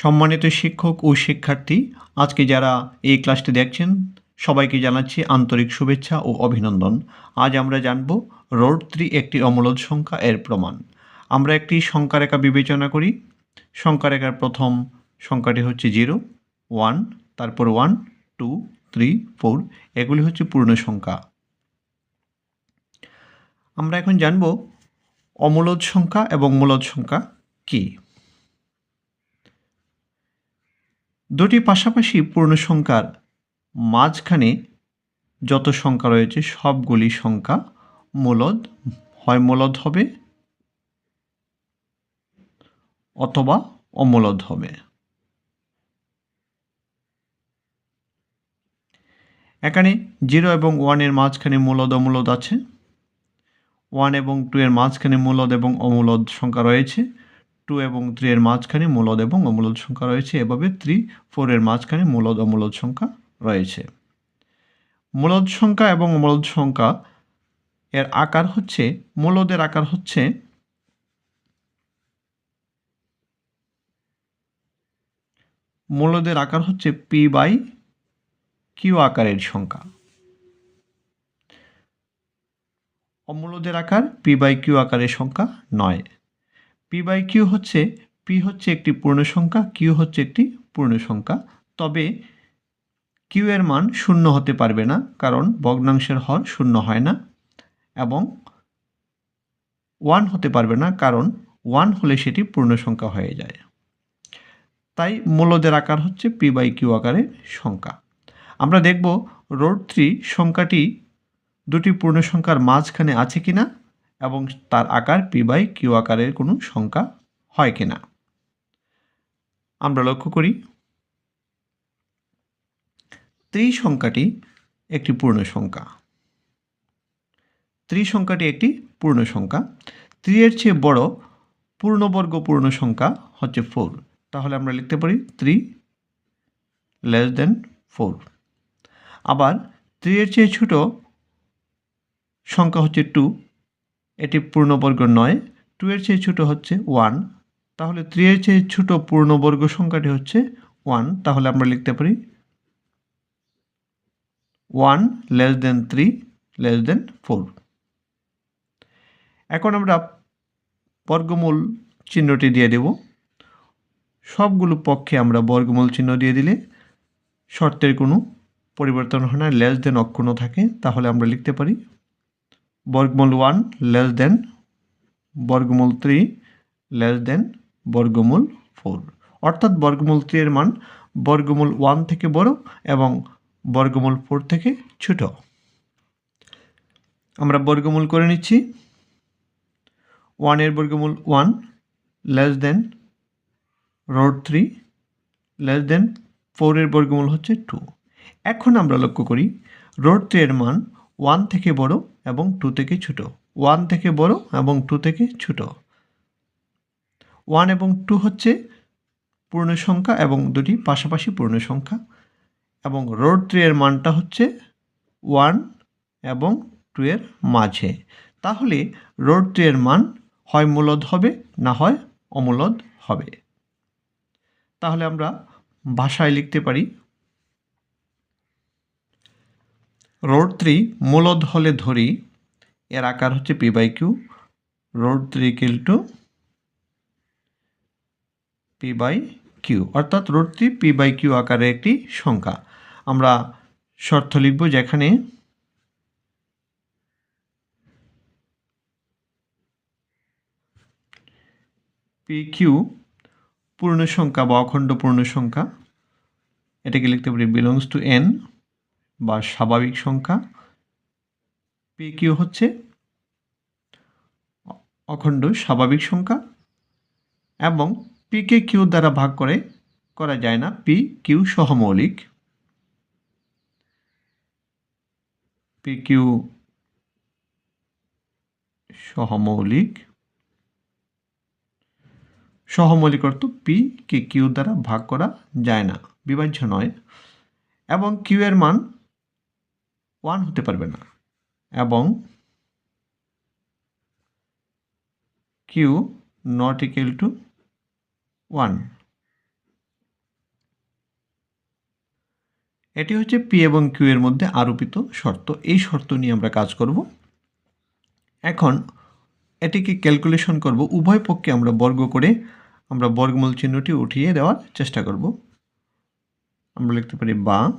সম্মানিত শিক্ষক ও শিক্ষার্থী, আজকে যারা এই ক্লাসটি দেখছেন, সবাইকে জানাচ্ছি আন্তরিক শুভেচ্ছা ও অভিনন্দন। আজ আমরা জানব রোড থ্রি একটি অমূলদ সংখ্যা এর প্রমাণ। আমরা একটি সংখ্যা রেখা বিবেচনা করি। সংখ্যা রেখার প্রথম সংখ্যাটি হচ্ছে জিরো, ওয়ান, তারপর ওয়ান, টু, থ্রি, ফোর, এগুলি হচ্ছে পূর্ণ সংখ্যা। আমরা এখন জানব অমূলদ সংখ্যা এবং মূলদ সংখ্যা কী? দুটি পাশাপাশি পূর্ণ সংখ্যার মাঝখানে যত সংখ্যা রয়েছে, সবগুলি সংখ্যা মূলদ, হয় মূলদ হবে অথবা অমূলদ হবে। এখানে জিরো এবং ওয়ানের মাঝখানে মূলদ, অমূলদ আছে। ওয়ান এবং টু এর মাঝখানে মূলদ এবং অমূলদ সংখ্যা রয়েছে। টু এবং থ্রি এর মাঝখানে মূলদ এবং অমূলদ সংখ্যা রয়েছে। এভাবে থ্রি, ফোরের মাঝখানে মূলদ, অমূলদ সংখ্যা রয়েছে। মূলদ সংখ্যা এবং অমূলদ সংখ্যা এর আকার হচ্ছে, মূলদের আকার হচ্ছে মূলদের আকার হচ্ছে পি বাই কিউ আকারের সংখ্যা। অমূলদের আকার পি বাই কিউ আকারের সংখ্যা নয়। পি বাই কিউ হচ্ছে পি হচ্ছে একটি পূর্ণ সংখ্যা কিউ হচ্ছে একটি পূর্ণ সংখ্যা তবে কিউ এর মান শূন্য হতে পারবে না, কারণ ভগ্নাংশের হর শূন্য হয় না এবং ওয়ান হতে পারবে না, কারণ ওয়ান হলে সেটি পূর্ণ সংখ্যা হয়ে যায়। তাই মূলদের আকার হচ্ছে পি বাই কিউ আকারের সংখ্যা। আমরা দেখব রোড থ্রি সংখ্যাটি দুটি পূর্ণ সংখ্যার মাঝখানে আছে কিনা। এবং তার আকার পি বাই কিউ আকারের কোনো সংখ্যা হয় কিনা। আমরা লক্ষ্য করি ত্রি সংখ্যাটি একটি পূর্ণ সংখ্যা। ত্রি সংখ্যাটি একটি পূর্ণ সংখ্যা। ত্রি এর চেয়ে বড় পূর্ণবর্গ পূর্ণ সংখ্যা হচ্ছে ফোর। তাহলে আমরা লিখতে পারি থ্রি লেস দেন ফোর। আবার থ্রি এর চেয়ে ছোট সংখ্যা হচ্ছে টু। এটি পূর্ণবর্গ নয়। টু এর চেয়ে ছোটো হচ্ছে ওয়ান। তাহলে থ্রি এর চেয়ে ছোটো পূর্ণবর্গ সংখ্যাটি হচ্ছে ওয়ান। তাহলে আমরা লিখতে পারি one less than three, less than four. এখন আমরা বর্গমূল চিহ্নটি দিয়ে দেব। সবগুলো পক্ষে আমরা বর্গমূল চিহ্ন দিয়ে দিলে শর্তের কোনো পরিবর্তন হয় না, লেস দেন অক্ষুণ্ণ থাকে। তাহলে আমরা লিখতে পারি বর্গমূল ওয়ান লেস দেন বর্গমূল থ্রি লেস দেন বর্গমূল ফোর। অর্থাৎ বর্গমূল থ্রি এর মান বর্গমূল ওয়ান থেকে বড় এবং বর্গমূল ফোর থেকে ছোট। আমরা বর্গমূল করে নিচ্ছি। ওয়ানের বর্গমূল one less than root three less than ফোরের বর্গমূল হচ্ছে টু। এখন আমরা লক্ষ্য করি রোড থ্রি এর মান ওয়ান থেকে বড় এবং টু থেকে ছোট। ওয়ান থেকে বড় এবং টু থেকে ছোট। ওয়ান এবং টু হচ্ছে পূর্ণ সংখ্যা এবং দুটি পাশাপাশি পূর্ণ সংখ্যা। এবং রোড থ্রি এর মানটা হচ্ছে ওয়ান এবং টু এর মাঝে। তাহলে রোড থ্রি এর মান হয় মূলদ হবে, না হয় অমূলদ হবে। তাহলে আমরা ভাষায় লিখতে পারি রোড থ্রি মূলদ হলে ধরি, এর আকার হচ্ছে P by Q root three kill two P by Q অর্থাৎ root three P by Q আকারে একটি সংখ্যা। আমরা শর্ত লিখব যেখানে পি কিউ পূর্ণ সংখ্যা বা অখণ্ড পূর্ণ সংখ্যা এটাকে লিখতে পারি বিলংস টু এন বা স্বাভাবিক সংখ্যা পি কিউ হচ্ছে অখণ্ড স্বাভাবিক সংখ্যা এবং পিকে কিউ দ্বারা ভাগ করে করা যায় না পি কিউ সহমৌলিক। পি কিউ সহমৌলিক। সহমৌলিক অর্থ পি কে কিউ দ্বারা ভাগ করা যায় না, বিভাজ্য নয়। এবং কিউ এর মান ওয়ান হতে পারবে না। এবং Q not equal to one এটি হচ্ছে পি এবং কিউ এর মধ্যে আরোপিত শর্ত। এই শর্ত নিয়ে আমরা কাজ করব। এখন এটিকে ক্যালকুলেশন করব। উভয় পক্ষে আমরা বর্গ করে আমরা বর্গমূল চিহ্নটি উঠিয়ে দেওয়ার চেষ্টা করব। আমরা লিখতে পারি বা।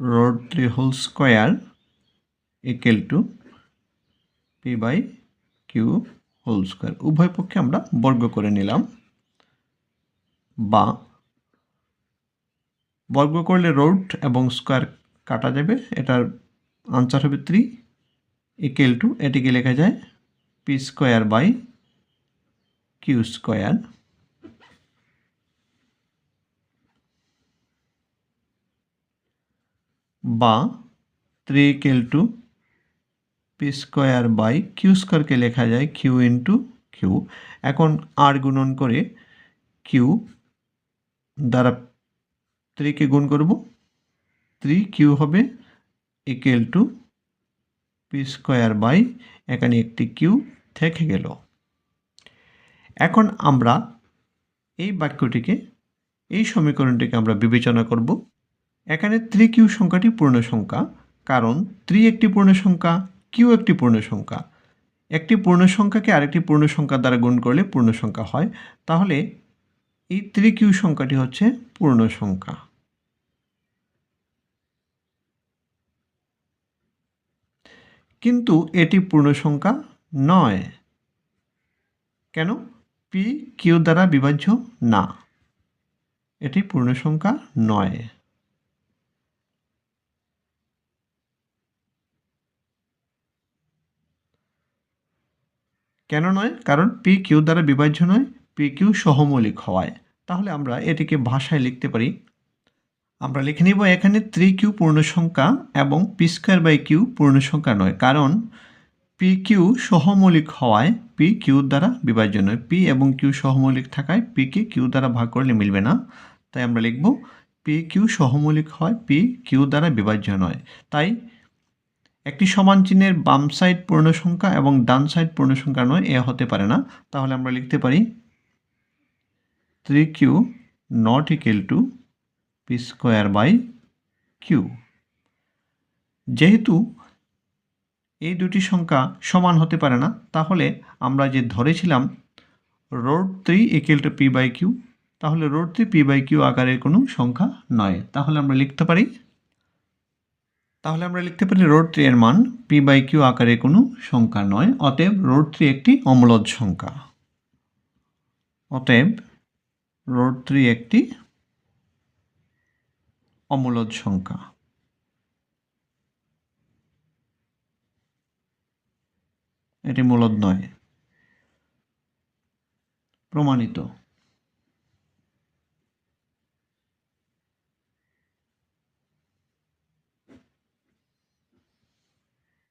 Root three whole square equal to P by Q whole square উভয় পক্ষে আমরা বর্গ করে নিলাম। বা বর্গ করলে রোড এবং স্কোয়ার কাটা যাবে। এটার আনসার হবে থ্রি ইকুয়াল টু এটিকে লেখা যায় P square by Q square বা three equal to P square by Q স্কোয়ারকে লেখা যায় কিউ ইন্টু কিউ এখন আর গুণন করে কিউ দ্বারা থ্রিকে গুণ করব। থ্রি কিউ হবে equal to P square by এখানে একটি কিউ থেকে গেল। এখন আমরা এই বাক্যটিকে, এই সমীকরণটিকে আমরা বিবেচনা করব। এখানে থ্রি কিউ সংখ্যাটি পূর্ণ সংখ্যা কারণ থ্রি একটি পূর্ণ সংখ্যা কিউ একটি পূর্ণ সংখ্যা একটি পূর্ণ সংখ্যাকে আরেকটি পূর্ণ সংখ্যা দ্বারা গুণ করলে পূর্ণ সংখ্যা হয়। তাহলে এই থ্রি কিউ সংখ্যাটি হচ্ছে পূর্ণ সংখ্যা কিন্তু এটি পূর্ণ সংখ্যা নয়। কেন? পি কিউ দ্বারা বিভাজ্য না। এটি পূর্ণ সংখ্যা নয়। কেন নয়? কারণ পি কিউ দ্বারা বিভাজ্য নয় পি কিউ সহমৌলিক হওয়ায়। তাহলে আমরা এটিকে ভাষায় লিখতে পারি। আমরা লিখে নিব এখানে থ্রি কিউ পূর্ণ সংখ্যা এবং পি স্কোয়ার বাই কিউ পূর্ণ সংখ্যা নয়। কারণ পি কিউ সহমৌলিক হওয়ায় পি কিউ দ্বারা বিভাজ্য নয়। পি এবং কিউ সহমৌলিক থাকায় পিকে কিউ দ্বারা ভাগ করলে মিলবে না। তাই আমরা লিখব পি কিউ সহমৌলিক হয় পি কিউ দ্বারা বিভাজ্য নয়। তাই একটি সমান চিহ্নের বাম সাইড পূর্ণ সংখ্যা এবং ডান সাইড পূর্ণ সংখ্যা নয়, এ হতে পারে না। তাহলে আমরা লিখতে পারি three Q not equal to P square by Q যেহেতু এই দুটি সংখ্যা সমান হতে পারে না, তাহলে আমরা যে ধরেছিলাম root three equal to P by Q তাহলে root three P by Q আকারের কোনো সংখ্যা নয়। তাহলে আমরা লিখতে পারি তাহলে আমরা লিখতে পারি রোড থ্রি এর মান পি বাই কিউ আকারে কোনো সংখ্যা নয়, অতএব রোড থ্রি একটি অম্লজ সংখ্যা। অতএব রোড থ্রি একটি অমূলদ সংখ্যা। এটি মূলদ নয়, প্রমাণিত।